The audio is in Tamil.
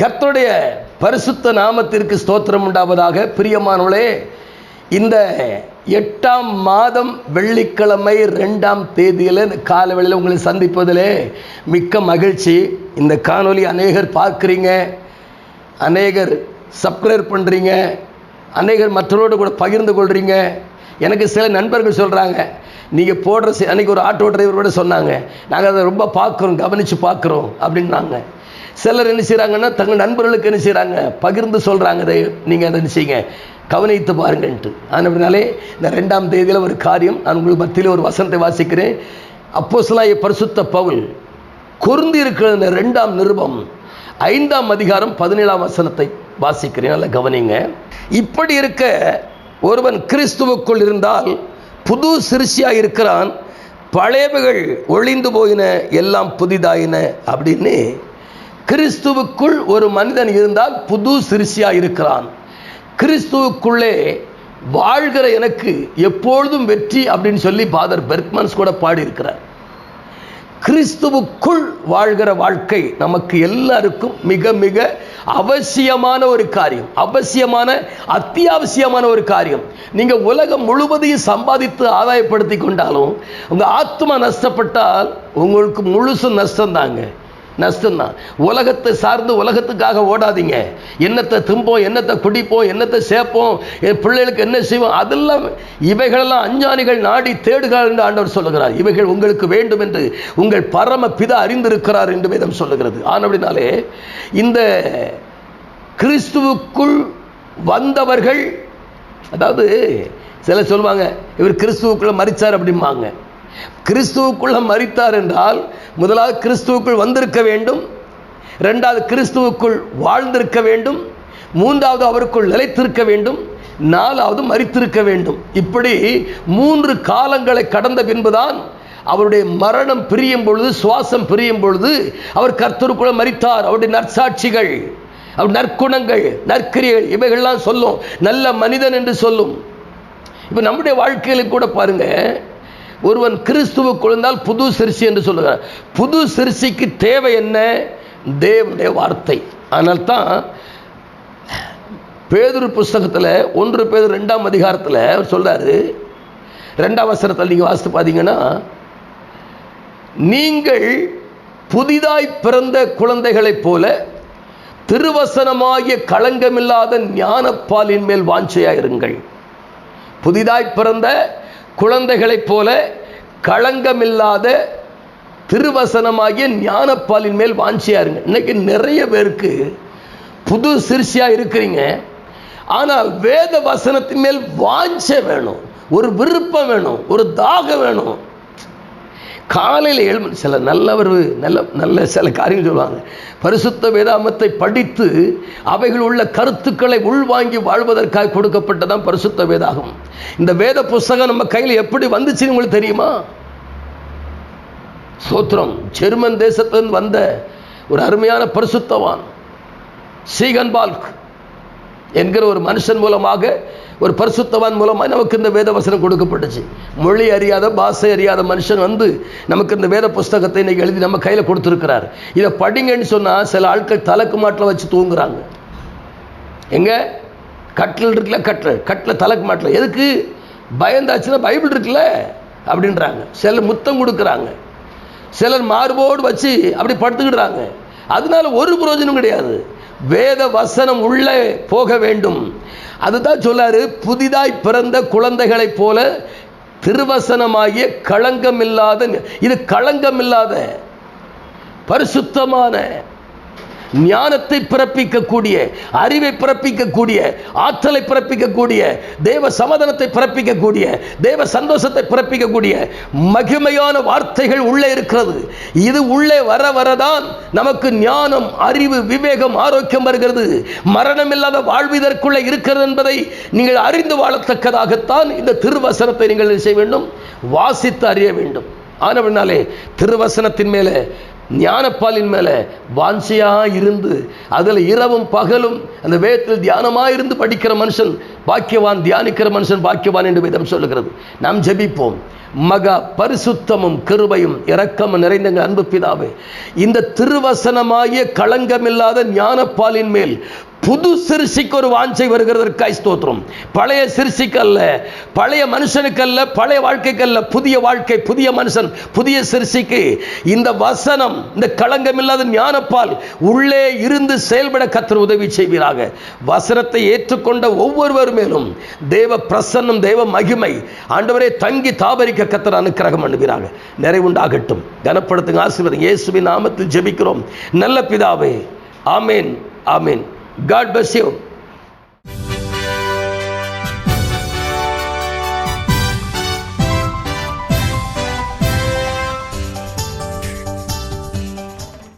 கர்த்தருடைய பரிசுத்த நாமத்திற்கு ஸ்தோத்திரம் உண்டாவதாக. பிரியமானவளே இந்த எட்டாம் மாதம் வெள்ளிக்கிழமை ரெண்டாம் தேதியில் இந்த காலவெளியில் உங்களை சந்திப்பதிலே மிக்க மகிழ்ச்சி. இந்த காணொலி அநேகர் பார்க்குறீங்க அநேகர் சப்ஸ்கிரைப் பண்ணுறீங்க அநேகர் மற்றவரோடு கூட பகிர்ந்து கொள்கிறீங்க எனக்கு சில நண்பர்கள் சொல்கிறாங்க நீங்கள் போடுற அன்றைக்கி ஒரு ஆட்டோ டிரைவர் கூட சொன்னாங்க நாங்கள் அதை ரொம்ப பார்க்குறோம் கவனித்து பார்க்குறோம் அப்படின்னாங்க. சிலர் என்ன செய்கிறாங்கன்னா தங்கள் நண்பர்களுக்கு என்ன செய்கிறாங்க பகிர்ந்து சொல்கிறாங்க அதை நீங்கள் அதை என்ன செய்யுங்க? கவனித்து பாருங்கன்ட்டு. அப்படினாலே இந்த ரெண்டாம் தேதியில் ஒரு காரியம் நான் உங்களுக்கு மத்தியில் ஒரு வசனத்தை வாசிக்கிறேன். அப்போஸ்தலனாகிய பரிசுத்த பவுல் குறுந்து இருக்கிற இந்த ரெண்டாம் நிருபம் ஐந்தாம் அதிகாரம் பதினேழாம் வசனத்தை வாசிக்கிறேன். நல்லா கவனிங்க. இப்படி இருக்க ஒருவன் கிறிஸ்துவுக்குள் இருந்தால் புது சிறுசியாக இருக்கிறான் பழையவைகள் ஒளிந்து போயின எல்லாம் புதிதாயின அப்படின்னு கிறிஸ்துவுக்குள் ஒரு மனிதன் இருந்தால் புது சிறுசியாக இருக்கிறான். கிறிஸ்துவுக்குள்ளே வாழ்கிற எனக்கு எப்பொழுதும் வெற்றி அப்படின்னு சொல்லி பாதர் பெர்க்மன்ஸ் கூட பாடியிருக்கிறார். கிறிஸ்துவுக்குள் வாழ்கிற வாழ்க்கை நமக்கு எல்லாருக்கும் மிக மிக அவசியமான ஒரு காரியம். அவசியமான அத்தியாவசியமான ஒரு காரியம். நீங்க உலகம் முழுவதையும் சம்பாதித்து ஆதாயப்படுத்தி கொண்டாலும் உங்க ஆத்மா நஷ்டப்பட்டால் உங்களுக்கு முழுசும் நஷ்டம் தாங்க நஷ்டம்தான் உலகத்தை சார்ந்து உலகத்துக்காக ஓடாதீங்க. என்னத்தை தும்போம் என்னத்தை குடிப்போம் என்னத்தை சேர்ப்போம் என் பிள்ளைகளுக்கு என்ன செய்வோம் அதெல்லாம் இவைகளெல்லாம் அஞ்ஞானிகள் நாடி தேடுகிறார் என்று ஆண்டவர் சொல்லுகிறார். இவைகள் உங்களுக்கு வேண்டும் என்று உங்கள் பரம பிதா அறிந்திருக்கிறார் என்று வேதம் சொல்லுகிறது. ஆனபடினாலே இந்த கிறிஸ்துவுக்குள் வந்தவர்கள் அதாவது சில சொல்லுவாங்க இவர் கிறிஸ்துவுக்குள்ள மறிச்சார் அப்படிம்பாங்க. கிறிஸ்துவுக்குள்ள மறித்தார் என்றால் முதலாவது கிறிஸ்துவுக்குள் வந்திருக்க வேண்டும். ரெண்டாவது கிறிஸ்துவுக்குள் வாழ்ந்திருக்க வேண்டும். மூன்றாவது அவருக்குள் நிலைத்திருக்க வேண்டும். நாலாவது மறித்திருக்க வேண்டும். இப்படி மூன்று காலங்களை கடந்த பின்புதான் அவருடைய மரணம் பிரியும் பொழுது சுவாசம் பிரியும் பொழுது அவர் கர்த்தருக்குள்ள மறித்தார் அவருடைய நற்சாட்சிகள் அவர் நற்குணங்கள் நற்கிரியர்கள் இவைகள்லாம் சொல்லும். நல்ல மனிதன் என்று சொல்லும். இப்போ நம்முடைய வாழ்க்கையில கூட பாருங்க ஒருவன் கிறிஸ்துவுக்குள் இருந்தால் புது சிறுசி என்று சொல்லுகிறார். புது சிறுசிக்கு தேவை என்ன? தேவனுடைய வார்த்தை. அதனால தான் பேதுரு புஸ்தகத்தில் ஒன்று பேர் ரெண்டாம் அதிகாரத்தில் அவர் சொல்றாரு. ரெண்டாம் வசனத்தில் நீங்கள் வாசித்து பார்த்தீங்கன்னா நீங்கள் புதிதாய் பிறந்த குழந்தைகளைப் போல திருவசனமாகிய களங்கமில்லாத ஞானப்பாலின் மேல் வாஞ்சையாயிருங்கள். புதிதாய் பிறந்த குழந்தைகளைப் போல களங்கமில்லாத திருவசனமாகிய ஞானப்பாலின் மேல் வாஞ்சியாக இருங்க இன்னைக்கு நிறைய பேருக்கு புது சிறுசியா இருக்கிறீங்க. ஆனால் வேத வசனத்தின் மேல் வாஞ்சை வேணும். ஒரு விருப்பம் வேணும். ஒரு தாகம் வேணும். காலையில் எழு சில நல்லவர் நல்ல நல்ல சில காரியம் சொல்லுவாங்க. பரிசுத்த வேதாமத்தை படித்து அவைகள் உள்ள கருத்துக்களை உள்வாங்கி வாழ்வதற்காக கொடுக்கப்பட்டதான் பரிசுத்த வேதாகம். இந்த வேத புஸ்தகம் நம்ம கையில் எப்படி வந்துச்சுன்னு உங்களுக்கு தெரியுமா? சோத்ரம் ஜெர்மன் தேசத்திலிருந்து வந்த ஒரு அருமையான பரிசுத்தவான் சீகன் பால்க் என்கிற ஒரு மனுஷன் மூலமாக ஒரு பரிசுத்தவான் மூலமாக நமக்கு இந்த வேத வசனம் கொடுக்கப்பட்டுச்சு. மொழி அறியாத பாஷை அறியாத மனுஷன் வந்து நமக்கு இந்த வேத புஸ்தகத்தை இன்னைக்கு எழுதி நம்ம கையில் கொடுத்துருக்கிறார். இதை படிங்கன்னு சொன்னால் சில ஆட்கள் தலைக்கு மாட்டில் வச்சு தூங்குறாங்க. எங்கே? கட்டில் இருக்குல்ல கட்டில். கட்டில் தலைக்கு மாட்டில். எதுக்கு? பயந்தாச்சுன்னா பைபிள் இருக்குல்ல? அப்படின்றாங்க. சிலர் முத்தம் கொடுக்குறாங்க. சிலர் மார்போடு வச்சு அப்படி படுத்துக்கிடுறாங்க. அதனால ஒரு பிரயோஜனம் கிடையாது. வேத வசனம் உள்ளே போக வேண்டும். அதுதான் சொல்லாரு புதிதாய் பிறந்த குழந்தைகளைப் போல திருவசனமாகிய களங்கமில்லாத இது களங்கமில்லாத பரிசுத்தமான ஞானத்தை பிறப்பிக்கக்கூடிய அறிவை பிறப்பிக்கக்கூடிய ஆற்றலை பிறப்பிக்கக்கூடிய தேவ சமாதானத்தை பிறப்பிக்கக்கூடிய தேவ சந்தோஷத்தை பிறப்பிக்கக்கூடிய மகிமையான வார்த்தைகள் உள்ளே இருக்கிறது. இது உள்ளே வர வரதான் நமக்கு ஞானம் அறிவு விவேகம் ஆரோக்கியம் வருகிறது. மரணம் இல்லாத வாழ்விதற்குள்ளே இருக்கிறது என்பதை நீங்கள் அறிந்து வாழத்தக்கதாகத்தான் இந்த திருவசனத்தை நீங்கள் செய்ய வேண்டும் வாசித்து அறிய வேண்டும். ஆனவனாலே திருவசனத்தின் மேலே ஞானப்பாலின் மேலே வாஞ்சியா இருந்து அதில் இரவும் பகலும் அந்த வேதத்தில் தியானமாக இருந்து படிக்கிற மனுஷன் பாக்கியவான் தியானிக்கிற மனுஷன் பாக்கியவான் என்று விதம் சொல்லுகிறது. நாம் ஜெபிப்போம். மகா பரிசுத்தமும் கிருபையும் இரக்கமும் நிறைந்த அன்பு பிதாவே இந்த திருவசனமாகிய களங்கமில்லாத ஞானப்பாலின் மேல் புது சிறுசிக்கு ஒரு வாஞ்சை வருகிறதற்காய் ஸ்தோத்திரம். பழைய சிறுசிக்கு அல்ல பழைய மனுஷனுக்கு அல்ல பழைய வாழ்க்கைக்கு அல்ல புதிய வாழ்க்கை புதிய மனுஷன் புதிய சிறுசிக்கு இந்த வசனம் இந்த களங்கமில்லாத ஞானப்பால் உள்ளே இருந்து செயல்பட கத்தர் உதவி செய்வீராக. வசனத்தை ஏற்றுக்கொண்ட ஒவ்வொருவர் மேலும் தேவ பிரசன்னம் தேவ மகிமை ஆண்டவரே தங்கி தாபரிக்க கத்தர் அனுக்கிரகம் பண்ணுவீராக. நிறைவுண்டாகட்டும். கனப்படுத்துங்க ஆசீர்வாதம் இயேசுவின் நாமத்தில் ஜெபிக்கிறோம். நல்ல பிதாவே ஆமேன் ஆமேன். God bless you.